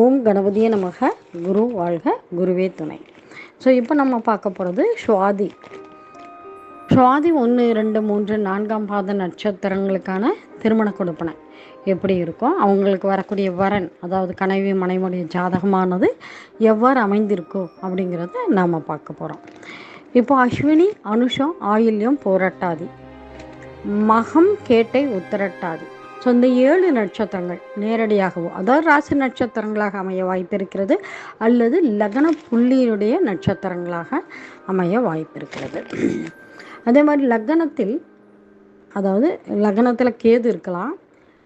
ஓம் கணபதியே நமக. குரு வாழ்க. குருவே துணை. ஸோ இப்போ நம்ம பார்க்க போகிறது சுவாதி. சுவாதி ஒன்று ரெண்டு மூன்று நான்காம் பாத நட்சத்திரங்களுக்கான திருமண கொடுப்பனை. எப்படி இருக்கும்? அவங்களுக்கு வரக்கூடிய வரன் அதாவது கனவி மனைவியுடைய ஜாதகமானது எவ்வாறு அமைந்திருக்கும் அப்படிங்கிறத நாம் பார்க்க போகிறோம் இப்போ அஸ்வினி அனுஷம் ஆயில்யம் போராட்டாதி. மகம் கேட்டை உத்தரட்டாதி. ஸோ இந்த ஏழு நட்சத்திரங்கள் நேரடியாகவோ அதாவது ராசி நட்சத்திரங்களாக அமைய வாய்ப்பு இருக்கிறது அல்லது லக்ன புள்ளியினுடைய நட்சத்திரங்களாக அமைய வாய்ப்பு இருக்கிறது அதே மாதிரி லக்னத்தில் அதாவது லக்னத்தில் கேது இருக்கலாம்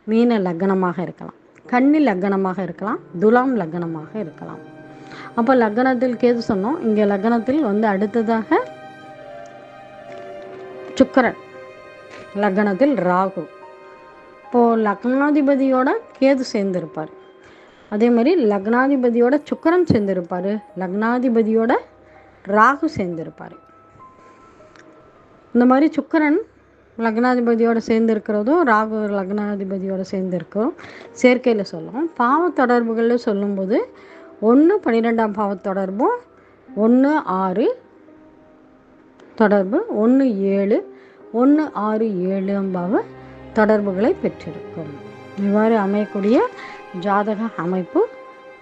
மீன லக்னமாக இருக்கலாம் கன்னி லக்னமாக இருக்கலாம் துலாம் லக்னமாக இருக்கலாம். அப்போ லக்னத்தில் கேது சொன்னோம் இங்கே லக்னத்தில் வந்து அடுத்ததாக சுக்கரன் லக்னத்தில் ராகு. இப்போது லக்னாதிபதியோட கேது சேர்ந்துருப்பார். அதே மாதிரி லக்னாதிபதியோட சுக்கரன் சேர்ந்திருப்பார். லக்னாதிபதியோட ராகு சேர்ந்திருப்பார். இந்த மாதிரி சுக்கரன் லக்னாதிபதியோடு சேர்ந்து இருக்கிறதும் ராகு லக்னாதிபதியோடு சேர்ந்து இருக்கிறோம் சேர்க்கையில் சொல்லுவோம் பாவ தொடர்புகளில் சொல்லும்போது ஒன்று பன்னிரெண்டாம் பாவ தொடர்பும் ஒன்று ஆறு தொடர்பு ஒன்று ஏழு ஒன்று ஆறு ஏழாம் பாவ தொடர்புகளை பெற்றிருக்கும். இவ்வாறு அமையக்கூடிய ஜாதக அமைப்பு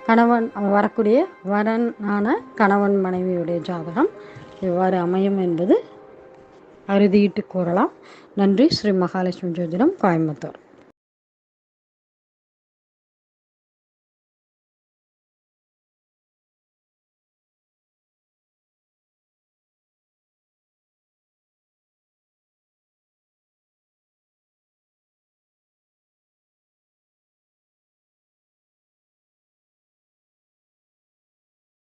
கணவன் வரக்கூடிய வரனான கணவன் மனைவியுடைய ஜாதகம் இவ்வாறு அமையும் என்பது அறுதியிட்டு கூறலாம். நன்றி. ஸ்ரீ மகாலட்சுமி ஜோதிடம் கோயம்புத்தூர்.